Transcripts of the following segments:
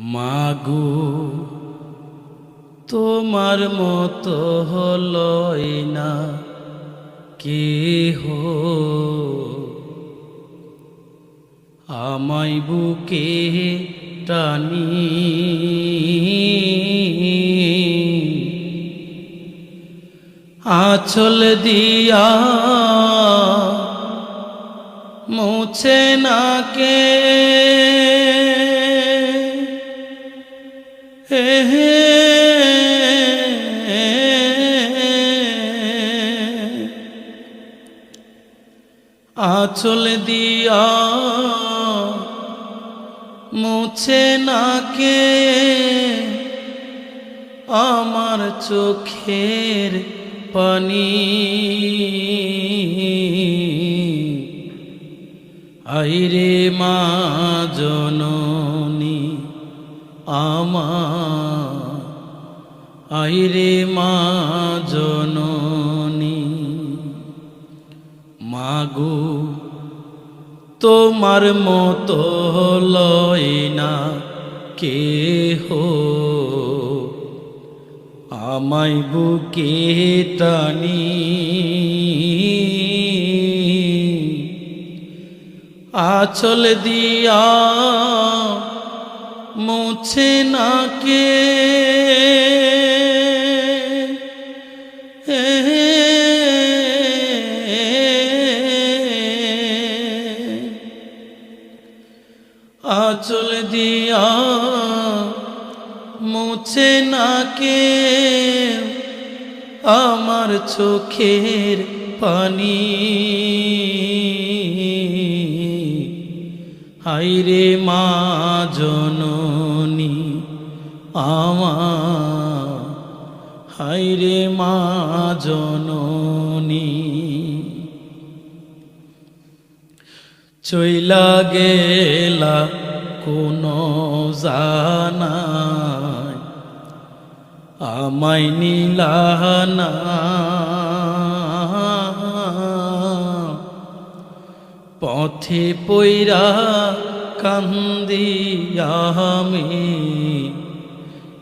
মাগু, তোমার মতো হলই না কে হো আমায় বুকে টানি, আঁচল দিয়া মুছে না কে। আঁচল দিয়া মুছে না কে আমার চোখের পানি। আইরে মা জননী আমার। আইরে মা জননী, মাগু, তোমার মতো লয় না কে হো আমায় বুকে টানি, আচল দিয়া মুছে না কে? আচল দিয়া মুছে না কে? আমার চোখের পানি। হাইরে মা জননী আমার হাইরে মা জননী। চইলা গেলা কোনো জানাই আমায় নীলানা পথে পৈরা কান্দি আমি।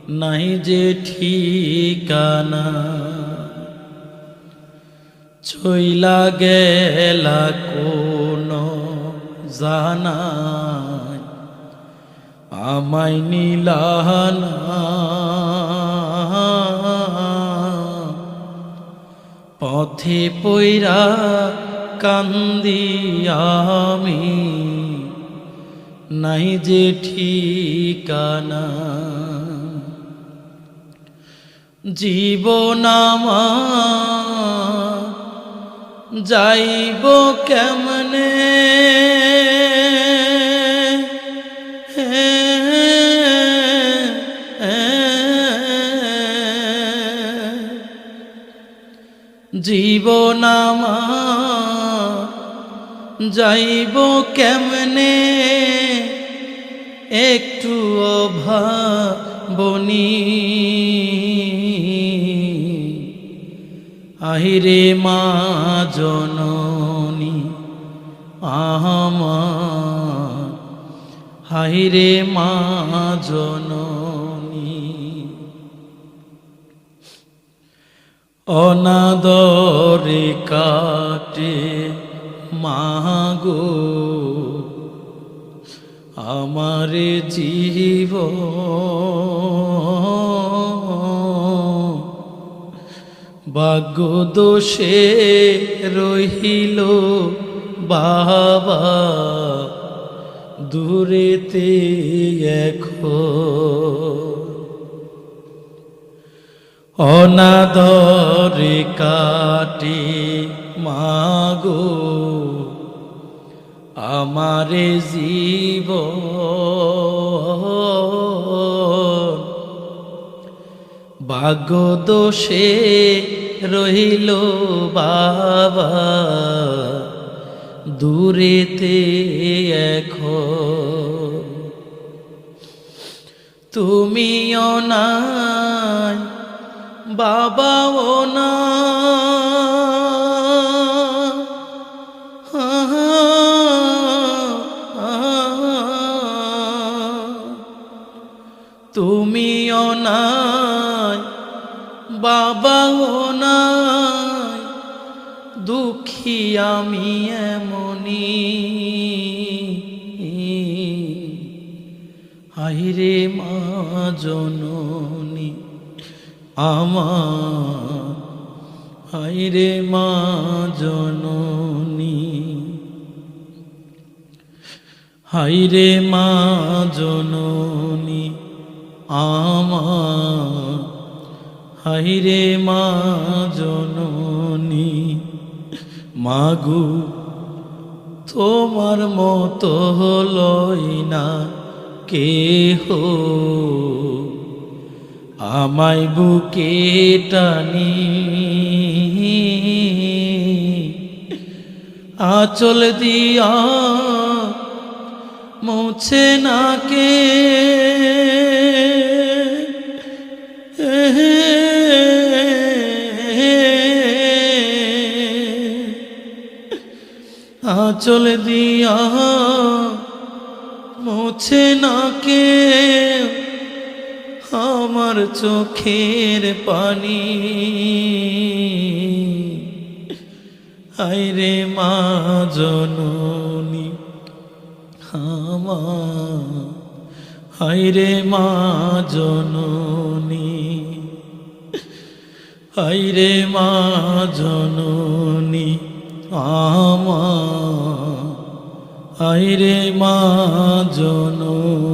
নাই যে ঠিকানা। চইলা গেলা কোনো জানা আমায় নীলানা। পথে পৈরা কান্দি আমি। নাই যে ঠিকানা। জীবনামা যাইব কেমনে? জীবনামা যাইব কেমনে? একটু অভাবনী আহিরে মা জননী আমার হাইরে মা জননী। অনাদরে কাটে মাগো আমার জীব ভাগ্য দোষে রহিল বাবা দূরেতে এখন অনাদরে কাটে মাগো। আমারে জীব ভাগ্য দোষে রহিল বাবা। দূরেতে এখন। তুমিও নাই বাবাও না তুমিও নাই, বাবাও নাই, দুঃখী আমি এমনি হাইরে মা জননী আমার হাইরে মা জননী। হাইরে মা জননী আমার হাইরে মা জননী, মাগু, তোমার মতো হলই না কেহ। আমায় বুকে টানি, আচল দিয়া মুছে না কে আচল দিয়া মুছে না কে আমার চোখের পানি। হাইরে মা জননী আমার হাইরে মা জননী। আইরে মা জননী আমার আইরে মা জননী।